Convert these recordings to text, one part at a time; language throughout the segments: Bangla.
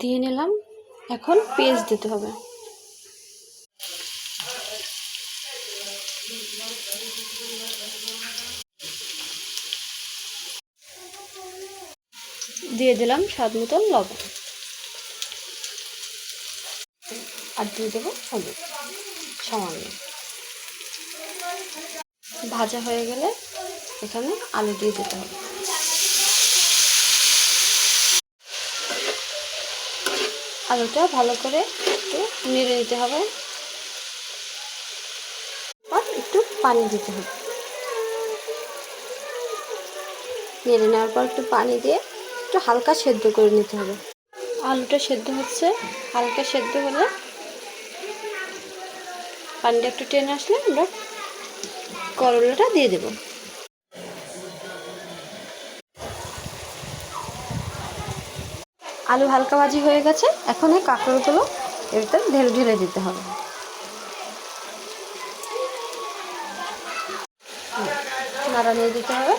দিয়ে নিলাম। এখন পেঁয়াজ দিতে হবে। দিয়ে দিলাম স্বাদ মতন লবণ। আর দিয়ে দেবো হলুদ। সামান্য। ভাজা হয়ে গেলে এখানে আলু দিয়ে দিতে হবে। আলুটা ভালো করে একটু নেড়ে নিতে হবে। আর একটু পানি দিতে হবে। নেড়ে নেওয়ার পর একটু পানি দিয়ে একটু হালকা সেদ্ধ করে নিতে হবে। আলুটা সেদ্ধ হচ্ছে, হালকা সেদ্ধ হলে পানিটা একটু টেনে আসলে আমরা করলাটা দিয়ে দেব। আলু হালকা ভাজি হয়ে গেছে, এখন এই কাঁকড়গুলো এর ভিতরে ঢেলে ঢেলে দিতে হবে। নাড়া নিয়ে দিতে হবে।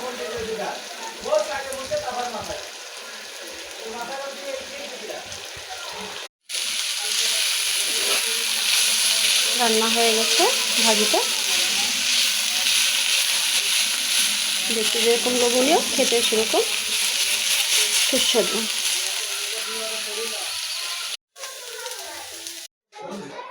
রান্না হয়ে গেছে ভাজিটা। দেখতে যেরকম লোভনীয়, খেতে সেরকম সুস্বাদু। Thank you.